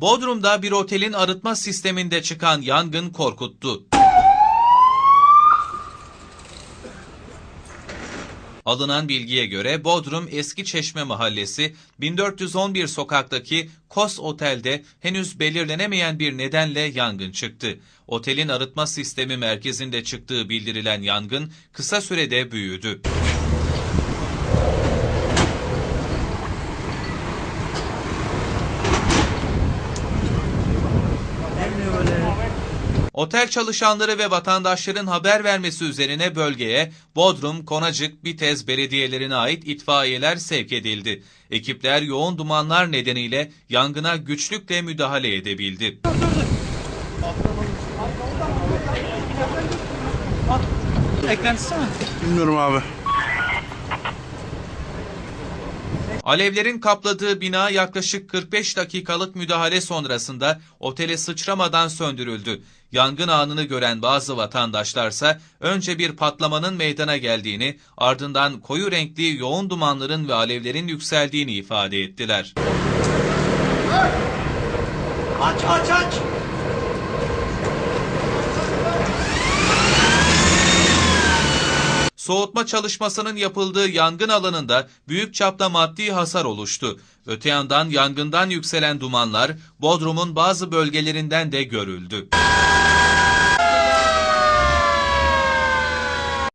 Bodrum'da bir otelin arıtma sisteminde çıkan yangın korkuttu. Alınan bilgiye göre Bodrum Eski Çeşme Mahallesi 1411 sokaktaki Kos Otel'de henüz belirlenemeyen bir nedenle yangın çıktı. Otelin arıtma sistemi merkezinde çıktığı bildirilen yangın kısa sürede büyüdü. Otel çalışanları ve vatandaşların haber vermesi üzerine bölgeye Bodrum, Konacık, Bitez belediyelerine ait itfaiyeler sevk edildi. Ekipler yoğun dumanlar nedeniyle yangına güçlükle müdahale edebildi. Eklentisi mi? Bilmiyorum abi. Alevlerin kapladığı bina yaklaşık 45 dakikalık müdahale sonrasında otele sıçramadan söndürüldü. Yangın anını gören bazı vatandaşlarsa önce bir patlamanın meydana geldiğini ardından koyu renkli yoğun dumanların ve alevlerin yükseldiğini ifade ettiler. Aç aç aç. Soğutma çalışmasının yapıldığı yangın alanında büyük çapta maddi hasar oluştu. Öte yandan yangından yükselen dumanlar Bodrum'un bazı bölgelerinden de görüldü.